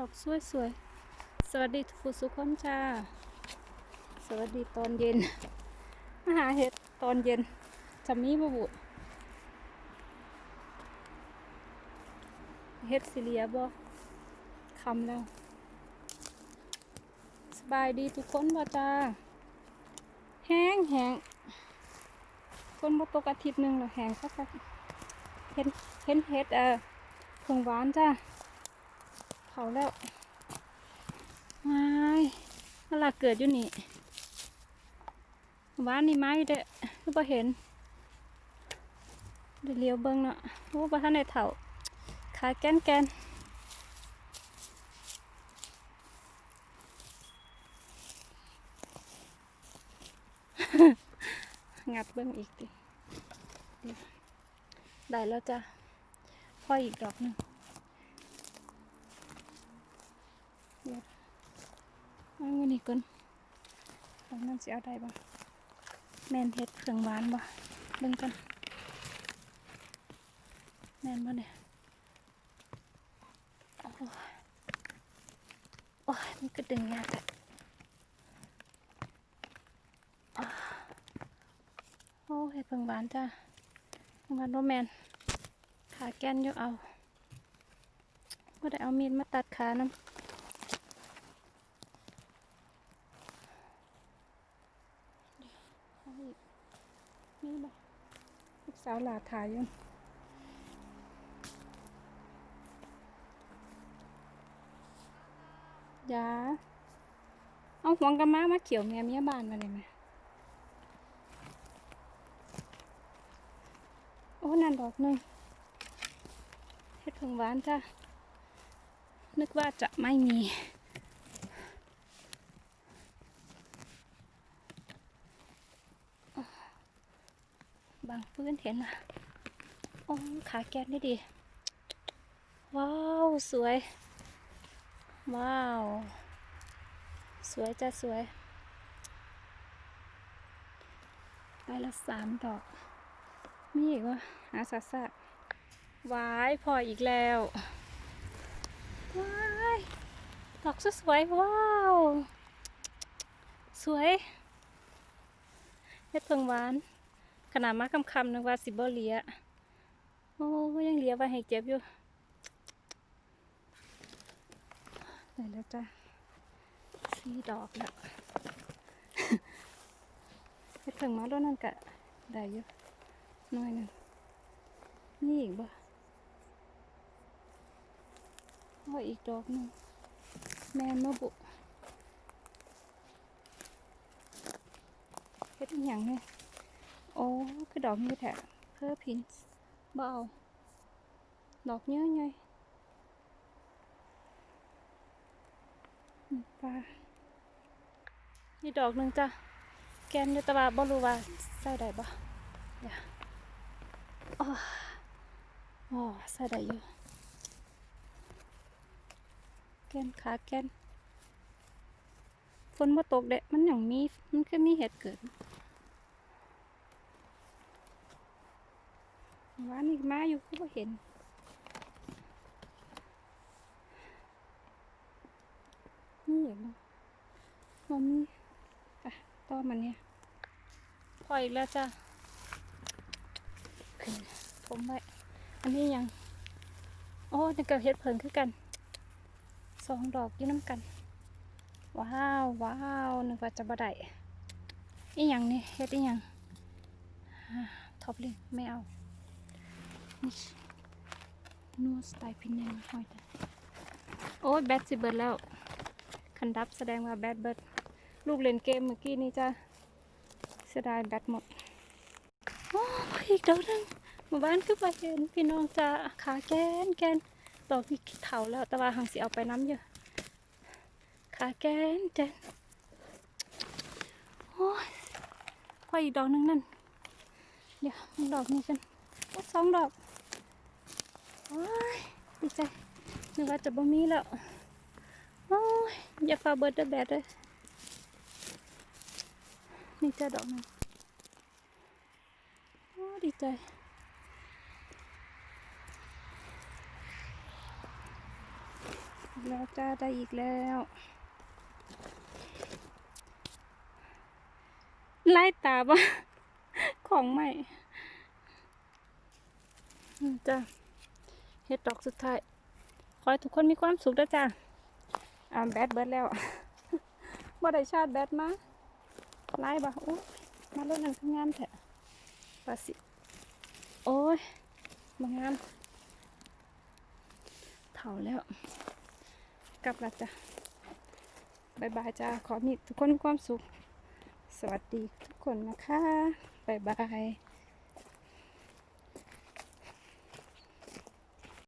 ดอกสวยสวยๆสวัสดีทุกสุกคนจ้า สวัสดีตอนเย็นมาหาเห็ดตอนเย็นจะมีบบุเห็ดสิเลียบ่คำแล้ว สบายดีทุกคนบ่จ้า แห้งแห้งคนบ่ตกอาทิตย์หนึ่งแล้วแห้งสักพักเห็นเห็นเห็ดเออเพิ่งหวานจ้า เผาแล้วไม่นั่นล่ะเกิดอยู่นี่หวานนี่ไม้เด้อคือบ่เห็นเดี๋ยวเลี้ยวเบิ่งเนาะโอ้บ่ทันได้เฒ่าขาแกนแกนงัดเบิ้งอีกดิได้แล้วจ้ะพ่ออีกดอกหนึ่ง เดี๋ยวเอาเงินอีกก่อนดอกนั้นสิเอาได้บ่แม่นเฮ็ดเครื่องหวานบ่เบิ่งกันแม่นบ่เนี่ยโอ้ยโอ้ยมันก็ดึงยากอะอ่โอ้เห็ดเพิ่งหวานจ้าเพิ่งหวานโรแมนขาแกนอยู่เอาก็ได้เอามีดมาตัดขาน้ำเอาอีก นี่บ่ลูกสาวหลาถ่ายอยู่ยาเอาหวงกระมามาเขียวแม่เมียบ้านมาเลยไหมโอ้นั่นดอกหนึ่งเห็ดผงหวานจ้ะนึกว่าจะไม่มี บางพื้นเห็นอะโอ้ขาแกนได้ดี ว้าว สวย ว้าว สวยจ้ะสวยไปละสามดอก มีอีกวะหาสัสัตว์วายพออีกแล้ววายดอกสวยๆว้าว สวยเฮ็ดเพิงหวาน ขนาดมาคำคำๆนึกว่าสิบ่เลียโอ้ยังเลียไว้ให้เจ็บอยู่ได้แล้วจ้ะสีดอกแล้วเฮ็ดเพิงมาด้วยนั่นกะได้อยู่น่อยหนึงนี่อีกบ่ว่าอีกดอกหนึงแมนมาบุเฮ็ดอหย่างเนี่ย โอ้คือดอกนี้แท้เพิ่อพินส์บ่เอาดอกเยอะไงปลานี่ดอกหนึ่งจ้ะ แกนอยู่แตะว่าบ่รู้ว่าใส่ได้บ่เดี๋ยวอ๋ออ๋อใส่ได้อยู่ แกนขาแกนฝนมาตกเดะมันอย่างมี มันคือมีเหตุเกิด ว่านี่มาอยู่ก็บ่เห็นนี่อย่างเนาะมันมีอะต่อมันเนี่ยพออีกแล้วจ้ะขึ้นผมไว้อันนี้ยัง โอ้นี่กับเฮ็ดเพิงคือกันสองดอกอยี่น้ำกัน ว้าวว้าวนึกว่าจะบ่ได้อีหยังนี่เฮ็ดอีหยังอ่าท็อปลิงไม่เอา นี่นัวสไตล์พินแนงหอยแต่โอ้ยแบตสิเบิดแล้ว คันดับแสดงว่าแบตเบิดลูกเล่นเกมเมื่อกี้นี่จะเสียดายแบตหมด โอ้ยอีกดอกนึงหมู่บ้านคือไปเห็นพี่น้องจะขาแกนแกนดอกที่เถาแล้วแต่ว่าหังสิเอาไปน้ำอยู่ขาแกนแกนโอ้ยพออีกดอกนึงนั่นเดี๋ยวดอกนี้กันสองดอก โอ้ยดีใจนึกว่าจะบ่มีแล้วโอ้ยอย่าฟาเบิดเดอแบดเลยนี่เจ้าดอกนึงโอ้ดีใจแล้วจ้าได้อีกแล้วไล่ตาบ่ของใหม่จ้า เฮ็ดดอกสุดท้ายขอให้ทุกคนมีความสุขด้วยจ้าอ่าแบตเบิร์ดแล้วบ่ได้ชาร์จแบตมาไล่บ่อู้มาเล่นนั่นคืองามแท้ปาสิ โอ้ยมางามเถ่าแล้ว กลับละจ้ะบายบายจ้า ขอมีทุกคนมีความสุข สวัสดีทุกคนนะคะบายบาย